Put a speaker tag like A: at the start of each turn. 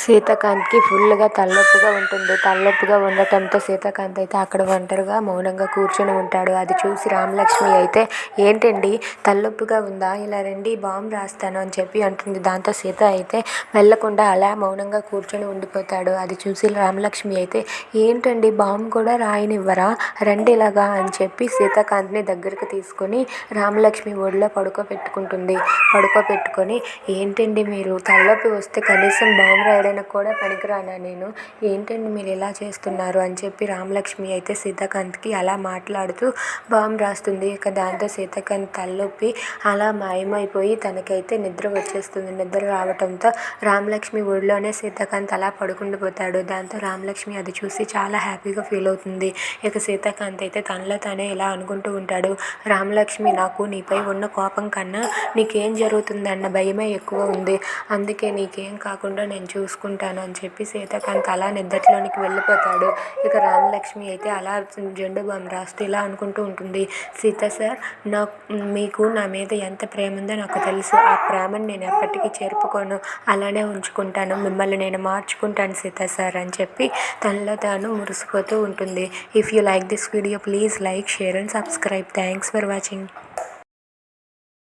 A: సీతాకాంత్కి ఫుల్గా తలనొప్పిగా ఉంటుంది. తలనొప్పిగా ఉండటంతో సీతాకాంత్ అయితే అక్కడ ఒంటరిగా మౌనంగా కూర్చొని ఉంటాడు. అది చూసి రామలక్ష్మి అయితే ఏంటండి తలనొప్పిగా ఉందా? ఇలా రండి బాంబు రాస్తాను అని చెప్పి అంటుంది. దాంతో సీత అయితే వెళ్ళకుండా అలా మౌనంగా కూర్చొని ఉండిపోతాడు. అది చూసి రామలక్ష్మి అయితే ఏంటండి బాంబు కూడా రాయనివ్వరా? రండి ఇలాగా అని చెప్పి సీతాకాంత్ని దగ్గరికి తీసుకొని రామలక్ష్మి ఒడిలో పడుకోబెట్టుకుంటుంది. పడుకోబెట్టుకొని ఏంటండి మీరు? తలనొప్పి వస్తే కనీసం బాంబు రాయడానికి కూడా పనికిరానా నేను? ఏంటండి మీరు ఇలా చేస్తున్నారు? అని చెప్పి రామలక్ష్మి అయితే సీతాకాంత్కి అలా మాట్లాడుతూ బాంబు రాస్తుంది. ఇక దాంతో సీతాకాంత్ తలనొప్పి అలా మాయమైపోయి తనకైతే నిద్ర వచ్చేస్తుంది. నిద్ర రావటంతో రామలక్ష్మి ఒడిలోనే సీతాకాంత్ అలా పడుకుండిపోతాడు దాంతో రామలక్ష్మి అది చూసి చాలా హ్యాపీగా ఫీల్ అవుతుంది. ఇక సీతాకాంత్ అయితే తనలో తానే ఇలా అనుకుంటూ ఉంటాడు. రామలక్ష్మి నాకు నీపై ఉన్న కోపం కన్నా నీకేం జరుగుతుందన్న భయమే ఎక్కువ ఉంది. అందుకే నీకేం కాకుండా నేను చూసుకుంటాను అని చెప్పి సీతాకాంత్ అలా నిద్రలోనికి వెళ్ళిపోతాడు. ఇక రామలక్ష్మి అయితే అలా జెండు బామ్ రాస్తూ ఇలా అనుకుంటూ ఉంటుంది. సీత సార్ నా మీకు నా మీద ఎంత ప్రేమ ఉందో నాకు తెలుసు. ఆ ప్రేమను నేను ఎప్పటికీ చేరుపుకోను. అలానే ఉంచుకుంటాను. మిమ్మల్ని నేను మార్చుకుంటాను సీత సార్ అని చెప్పి తనలో తాను మురిసిపోతూ ఉంటుంది. If you like this video please like share and subscribe thanks for watching